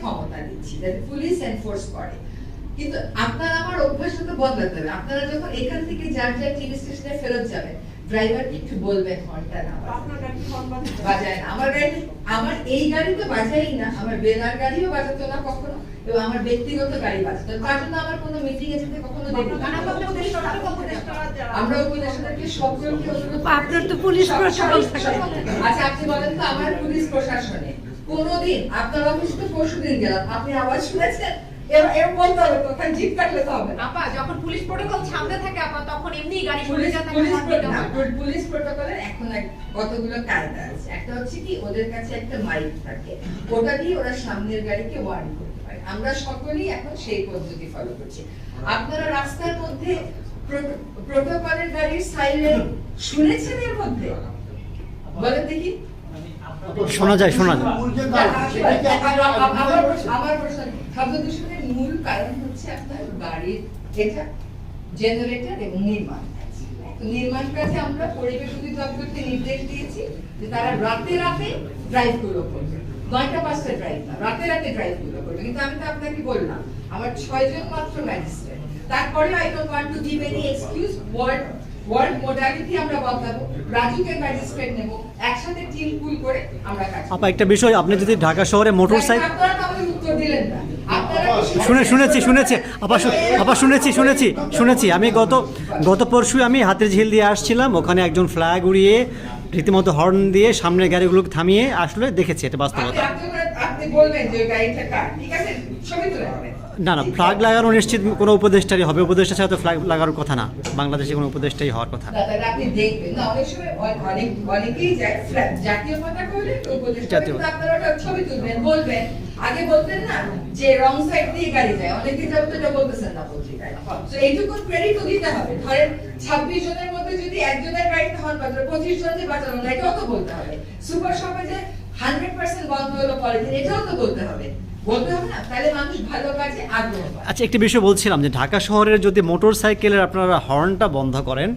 ক্ষমতা দিচ্ছি, যাতে পুলিশ এনফোর্স করে। কিন্তু আপনার আমার অভ্যাস তো বদলাতে হবে। আপনারা যখন এখান থেকে যার যার টিভি স্টেশনে ফেরত যাবেন ড্রাইভারকে একটু বলবেন হর্নটা না বাজায়। না। আমার গাড়ি আমার এই গাড়ি তো বাজাই না আমার বেলার গাড়িও বাজাতো না কখনো এবং আমার ব্যক্তিগত গাড়ি বাজাতো তার জন্য আমার কোনো মিটিং এ যেতে কখনো আমরা উপদেষ্টাদেরকে সকলকে অনুরোধ আপনার তো পুলিশ প্রশাসন আচ্ছা আপনি বলেন তো আমার পুলিশ প্রশাসনে কোনোদিন আপনার অফিসে তো পরশু দিন গেলাম আপনি আওয়াজ শুনেছেন? এবার বলতে হবে তো ওখানে জিপ কাটলে তো হবে আপা যখন পুলিশ প্রোটোকল সামনে থাকে আপা তখন এমনি গাড়ি সরে যায় পুলিশ হর্ন দিতে প্রো- না, হয়। পুল- পুলিশ প্রোটোকলের এখন কতগুলো কায়দা আছে একটা হচ্ছে কি ওদের কাছে একটা মাইক থাকে ওটা দিয়ে ওরা সামনের গাড়িকে ওয়ার্ন করতে পারে আমরা সকলেই এখন সেই পদ্ধতি ফলো করছি আপনারা রাস্তার মধ্যে প্রো- প্রোটোকলের গাড়ির সাইরেন শুনেছেন এর মধ্যে বলেন দেখি শোনা যায় শোনা যায় মূল কারণ হচ্ছে আপনার গাড়ির এটা জেনারেটর এবং নির্মাণ নির্মাণ কাজে আমরা পরিবেশ অধিদপ্তরকে নির্দেশ দিয়েছি যে তারা রাতে রাতে ড্রাইভগুলো করবে। নয়টা পাঁচটা ড্রাইভ না রাতে রাতে ড্রাইভগুলো করবে। কিন্তু আমি তো আপনাকে বললাম আমার ছয়জন মাত্র ম্যাজিস্ট্রেট তারপরে I don't want to give any excuse word word modality আমরা বদলাবো রাজুকে ম্যাজিস্ট্রেট নেব একসাথে টিম পুল করে আমরা কাজ আপা একটা বিষয় আপনি যদি ঢাকা শহরে মোটর সাইকেল আপনারা তো আমাদের উত্তর দিলেন না। শুনে, শুনেছি শুনেছি। আবার আবার শুনেছি শুনেছি শুনেছি। আমি গত গত পরশু আমি হাতের ঝিল দিয়ে আসছিলাম। ওখানে একজন ফ্ল্যাগ উড়িয়ে রীতিমতো হর্ন দিয়ে সামনে গাড়িগুলোকে থামিয়ে আসলে দেখেছি, এটা বাস্তবতা। না না ফ্ল্যাগ লাগানো নিশ্চিত কোনো উপদেষ্টারই হবে। উপদেষ্টা ছাড়া তো ফ্ল্যাগ লাগানোর কথা না। বাংলাদেশে কোনো উপদেষ্টাই হওয়ার কথা আগে বলতেন না যে রং সাইড দিয়ে গাড়ি যায়। অনেকে যাবে তো এটা বলতেছেন না পত্রিকায়। তো এইটুকু ক্রেডিট তো দিতে হবে। ধরেন ছাব্বিশ জনের মধ্যে যদি একজনের গাড়িতে হন পঁচিশ জন যে বাঁচানো না এটাও তো বলতে হবে। সুপার শপে যে হান্ড্রেড পার্সেন্ট বন্ধ হলো পলিথিন এটাও তো বলতে হবে। আচ্ছা একটি বিষয় বলছিলাম যে ঢাকা শহরের যদি মোটর সাইকেলের আপনারা হর্নটা বন্ধ করেন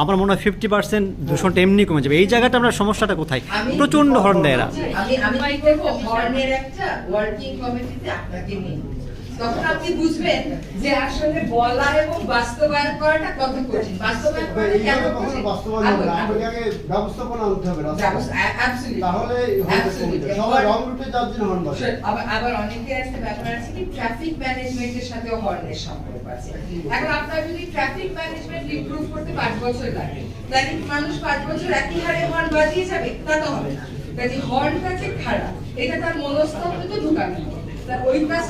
আমার মনে হয় ফিফটি পার্সেন্ট দূষণটা এমনি কমে যাবে। এই জায়গাটা আমরা সমস্যাটা কোথায়? প্রচণ্ড হর্ন দেয় এরা। আমি আমি হর্নের একটা ওয়ার্কিং কমিটিতে আপনাকে নিয়ে তখন আপনি বুঝবেন যে আসলে বলা এবং বাস্তবায়ন করাটা কত কঠিন বাস্তবায়ন করাটা কেন কঠিন বাস্তবায়ন হবে না আমাকে আগে ব্যবস্থাপনা আনতে হবে রাস্তায়। ব্যবস্থা- a- absolutely. তাহলে হর্ন কমে যাবে। Absolutely. সবাই রং রুটে যার জন্য হর্ন বাজে। আবার আবার অনেকের একটা ব্যাপার আছে কি ট্রাফিক ম্যানেজমেন্টের সাথে হর্নের সম্পর্ক আছে এখন আপনার যদি ট্রাফিক ম্যানেজমেন্ট ইমপ্রুভ করতে পাঁচ বছর লাগে তাহলে মানুষ পাঁচ বছর একই হারে হর্ন বাজিয়ে যাবে তা তো হবে না কাজে হর্নটা যে খারাপ এটা তার মনস্তত্ত্বে তো ঢুকানো ওই কাজ